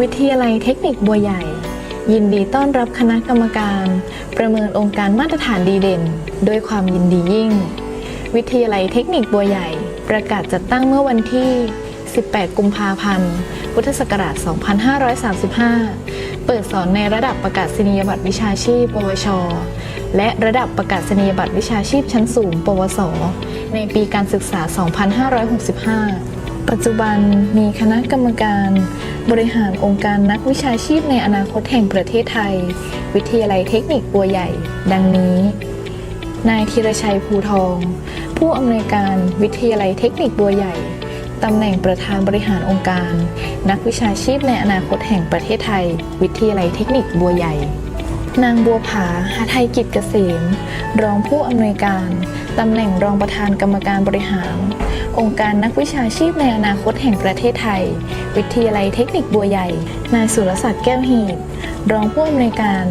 วิทยาลัยเทคนิคบัวใหญ่ ยินดีต้อนรับคณะกรรมการ ประเมินองค์การมาตรฐานดีเด่น ด้วยความยินดียิ่ง วิทยาลัยเทคนิคบัวใหญ่ ประกาศจัดตั้งเมื่อวันที่ 18 กุมภาพันธ์ พุทธศักราช 2535 เปิดสอนในระดับประกาศนียบัตรวิชาชีพ ปวช และระดับประกาศนียบัตรวิชาชีพชั้นสูง ปวส ในปีการศึกษา 2565 ปัจจุบันมีคณะกรรมการบริหารองค์การนักวิชาชีพในอนาคตแห่งประเทศไทย วิทยาลัยเทคนิคบัวใหญ่ ดังนี้ นายธีรชัยภูทอง ผู้อำนวยการวิทยาลัยเทคนิคบัวใหญ่ตำแหน่งประธานบริหารองค์การ นักวิชาชีพในอนาคตแห่งประเทศไทย วิทยาลัยเทคนิคบัวใหญ่ นางบัวผาหาไทยกิจเกษม รองผู้อำนวยการตำแหน่งรองประธานกรรมการบริหาร องค์การนักวิชาชีพในอนาคตแห่งประเทศไทย วิทยาลัยเทคนิคบัวใหญ่ นายสุรศักดิ์แก้วหีบ รองผู้อำนวยการ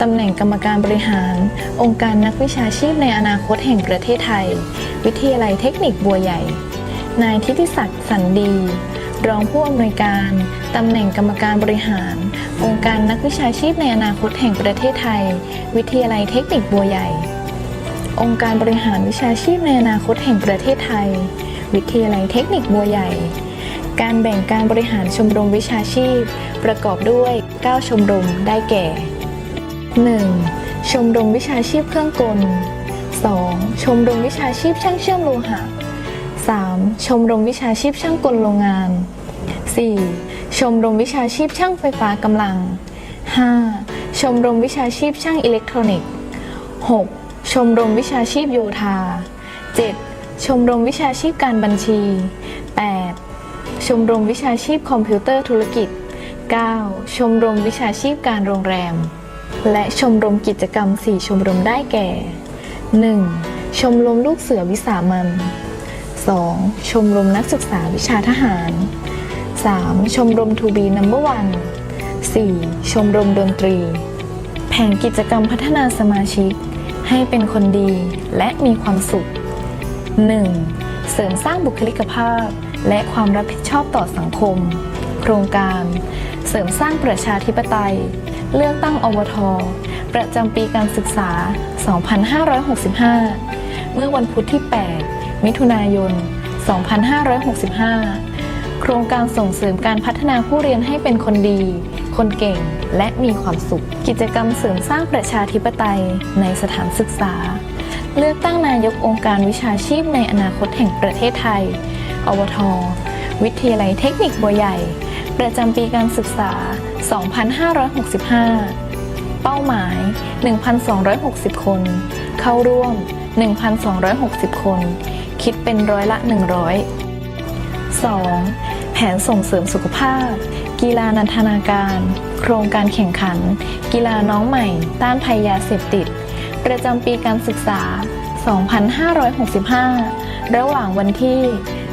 ตำแหน่งกรรมการบริหาร องค์การนักวิชาชีพในอนาคตแห่งประเทศไทย วิทยาลัยเทคนิคบัวใหญ่ นายทิติศักดิ์สันดี รองผู้อำนวยการ ตำแหน่งกรรมการบริหาร องค์การนักวิชาชีพในอนาคตแห่งประเทศไทย วิทยาลัยเทคนิคบัวใหญ่องค์การบริหารวิชาชีพในอนาคตแห่งประเทศไทย วิทยาลัยเทคนิคบัวใหญ่ การแบ่งการบริหารชมรมวิชาชีพ ประกอบด้วย 9 ชมรมได้แก่ 1. ชมรมวิชาชีพเครื่องกล 2. ชมรมวิชาชีพช่างเชื่อมโลหะ 3. ชมรมวิชาชีพช่างกลโรงงาน 4. ชมรมวิชาชีพช่างไฟฟ้ากำลัง 5. ชมรมวิชาชีพช่างอิเล็กทรอนิกส์ 6. ชมรมวิชาชีพโยธา 7. ชมรมวิชาชีพการบัญชี 8. ชมรมวิชาชีพคอมพิวเตอร์ธุรกิจ 9. ชมรมวิชาชีพการโรงแรม และชมรมกิจกรรม 4 ชมรมได้แก่ 1. ชมรมลูกเสือวิสามัน 2. ชมรมนักศึกษาวิชาทหาร 3. ชมรมทูบีนัมเบอร์วัน 4. ชมรมดนตรี แผนกิจกรรมพัฒนาสมาชิก ให้เป็นคนดีและมีความสุข 1. เสริมสร้างบุคลิกภาพ และความรับผิดชอบต่อสังคม โครงการ เสริมสร้างประชาธิปไตย เลือกตั้งอบทประจำปีการศึกษา 2565 เมื่อวันพุธที่ 8 มิถุนายน 2565 โครงการส่งเสริมการพัฒนาผู้เรียนให้เป็นคนดี คนเก่ง และมีความสุข กิจกรรมเสริมสร้างประชาธิปไตยในสถานศึกษา เลือกตั้งนายกองค์การวิชาชีพในอนาคตแห่งประเทศไทยอวทวิทยาลัยเทคนิคบัวใหญ่ ประจำปีการศึกษา 2565 เป้าหมาย 1,260 คน เข้าร่วม 1,260 คน คิดเป็นร้อยละ 100 2. แผนส่งเสริมสุขภาพ กีฬานันทนาการ โครงการแข่งขัน กีฬาน้องใหม่ ต้านภัยยาเสพติด ประจำปีการศึกษา 2565 ระหว่างวันที่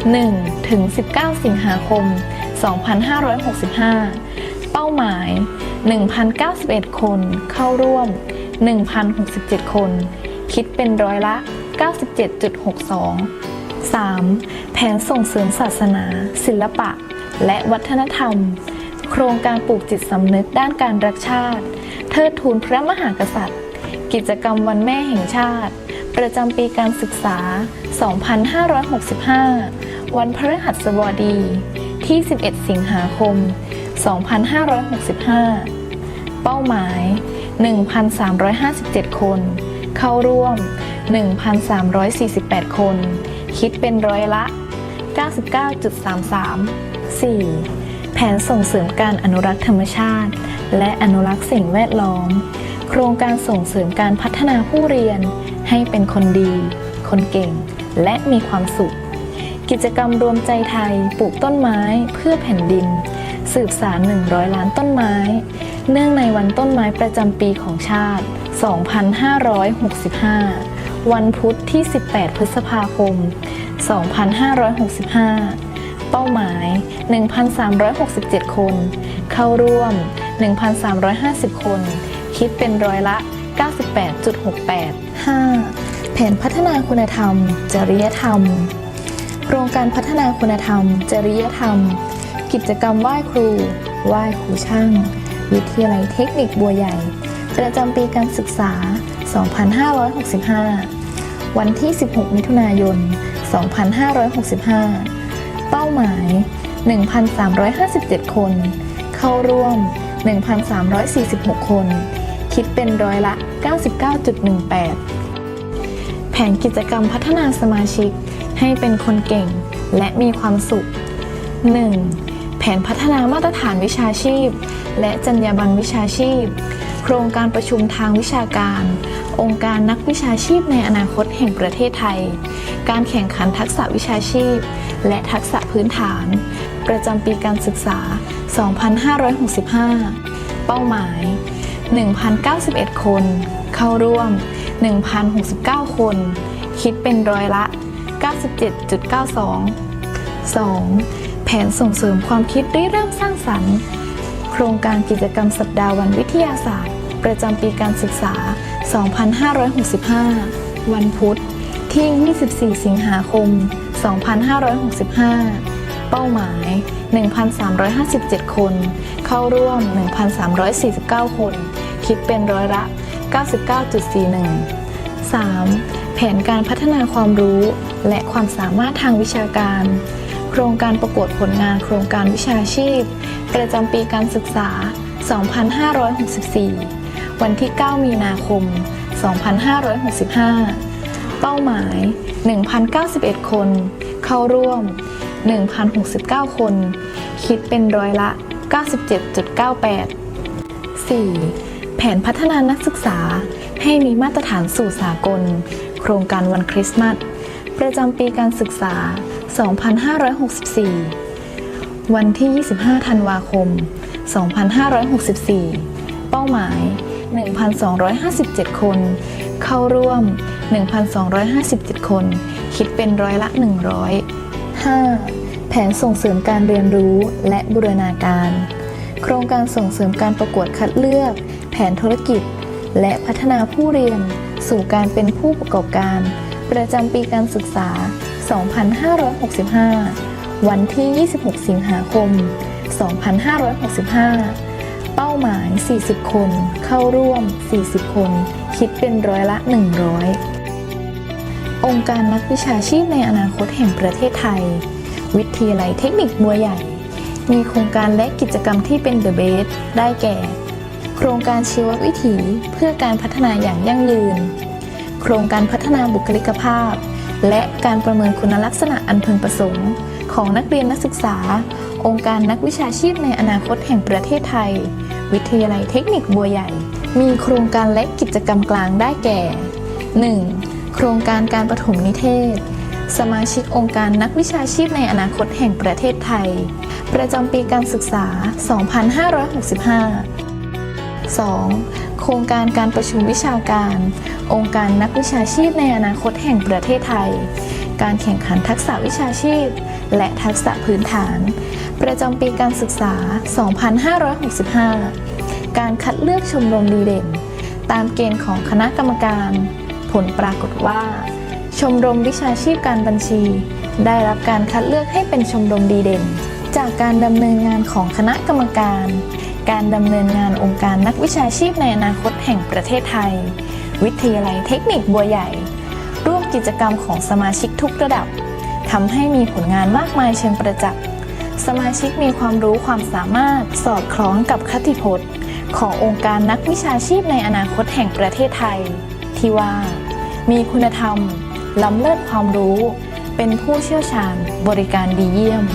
1 ถึง 19 สิงหาคม 2565 เป้าหมาย 1,091 คนเข้าร่วม 1,067 คน คิดเป็นร้อยละ 97.62 3. แผนส่งเสริมศาสนา ศิลปะ และวัฒนธรรม โครงการปลูกจิตสำนึกด้านการรักชาติ เทิดทูนพระมหากษัตริย์ กิจกรรมวันแม่แห่งชาติ ประจำปีการศึกษา 2565 วันพฤหัสบดี ที่ 11 สิงหาคม 2565 เป้าหมาย 1,357 คน เข้าร่วม 1,348 คน คิดเป็นร้อยละ 99.33 4. แผนส่งเสริมการอนุรักษ์ธรรมชาติ และอนุรักษ์สิ่งแวดล้อม โครงการส่งเสริมการพัฒนาผู้เรียน ให้เป็นคนดี คนเก่ง และมีความสุข กิจกรรมรวมใจไทยปลูกต้นไม้เพื่อแผ่นดิน สืบสาร 100 ล้านต้นไม้ เนื่องในวันต้นไม้ประจำปีของชาติ 2565 วันพุธที่ 18 พฤษภาคม 2565เป้าหมาย 1,367 คน เข้าร่วม 1,350 คน คิดเป็นร้อยละ 98.68 5. แผนพัฒนาคุณธรรม จริยธรรม โครงการพัฒนาคุณธรรม จริยธรรม กิจกรรมไหว้ครู ไหว้ครูช่าง วิทยาลัยเทคนิคบัวใหญ่ ประจำปีการศึกษา 2565 วันที่ 16 มิถุนายน 2565 เป้าหมาย 1,357 คน เข้าร่วม 1,346 คน คิดเป็นร้อยละ 99.18 แผนกิจกรรมพัฒนาสมาชิกให้เป็นคนเก่งและมีความสุข 1. แผนพัฒนามาตรฐานวิชาชีพ และจรรยาบรรณวิชาชีพ โครงการประชุมทางวิชาการ องค์การนักวิชาชีพในอนาคตแห่งประเทศไทย การแข่งขันทักษะวิชาชีพ และทักษะพื้นฐาน ประจำปีการศึกษา 2565 เป้าหมาย 1,091 คน เข้าร่วม 1,069 คน คิดเป็นร้อยละ 97.92 2. แผนส่งเสริมความคิดริเริ่มสร้างสรรค์ โครงการกิจกรรมสัปดาห์วันวิทยาศาสตร์ ประจำปีการศึกษา 2565 วันพุธที่ 24 สิงหาคม 2565 เป้าหมาย 1,357 คน เข้าร่วม 1,349 คน คิดเป็นร้อยละ 99.41 3. แผนการพัฒนาความรู้และความสามารถทางวิชาการ โครงการประกวดผลงานโครงการวิชาชีพ ประจำปีการศึกษา 2564 วันที่ 9 มีนาคม 2565 เป้าหมาย 1,091 คน เข้าร่วม 1,069 คน คิดเป็นร้อยละ 97.98 4. แผนพัฒนานักศึกษาให้มีมาตรฐานสู่สากล โครงการวันคริสต์มาส ประจำปีการศึกษา 2564 วันที่ 25 ธันวาคม 2564 เป้าหมาย 1,257 คน เข้าร่วม 1,257 คน คิดเป็นร้อยละ 100 5. แผนส่งเสริมการเรียนรู้และบูรณาการ โครงการส่งเสริมการประกวดคัดเลือก แผนธุรกิจ และพัฒนาผู้เรียน สู่การเป็นผู้ประกอบการ ประจำปีการศึกษา 2565 วันที่ 26 สิงหาคม 2565 เป้าหมาย 40 คน เข้าร่วม 40 คน คิดเป็นร้อยละ 100 องค์การนักวิชาชีพในอนาคตแห่งประเทศไทย วิทยาลัยเทคนิคบัวใหญ่ มีโครงการและกิจกรรมที่เป็น The Best ได้แก่ โครงการชีววิถีเพื่อการพัฒนาอย่างยั่งยืน โครงการพัฒนาบุคลิกภาพ และการประเมินคุณลักษณะอันพึงประสงค์ ของนักเรียนนักศึกษา องค์การนักวิชาชีพในอนาคตแห่งประเทศไทย วิทยาลัยเทคนิคบัวใหญ่ มีโครงการและกิจกรรมกลางได้แก่ 1. โครงการการประถมนิเทศ สมาชิกองค์การนักวิชาชีพในอนาคตแห่งประเทศไทย ประจำปีการศึกษา 2565 2. โครงการการประชุมวิชาการ องค์การนักวิชาชีพในอนาคตแห่งประเทศไทย การแข่งขันทักษะวิชาชีพ และทักษะพื้นฐาน ประจำปีการศึกษา 2565 การคัดเลือกชมรมดีเด่น ตามเกณฑ์ของคณะกรรมการ ผลปรากฏว่า ชมรมวิชาชีพการบัญชี ได้รับการคัดเลือกให้เป็นชมรมดีเด่น จากการดำเนินงานของคณะกรรมการ การดำเนินงานองค์การนักวิชาชีพในอนาคตแห่งประเทศไทย วิทยาลัยเทคนิคบัวใหญ่ ร่วมกิจกรรมของสมาชิกทุกระดับทำให้มีผลงานมากมายเชิงประจักษ์สมาชิกมีความรู้ความสามารถสอดคล้องกับคติพจน์ ขององค์การนักวิชาชีพในอนาคตแห่งประเทศไทย ที่ว่า มีคุณธรรม ล้ำเลิศความรู้ เป็นผู้เชี่ยวชาญ บริการดีเยี่ยม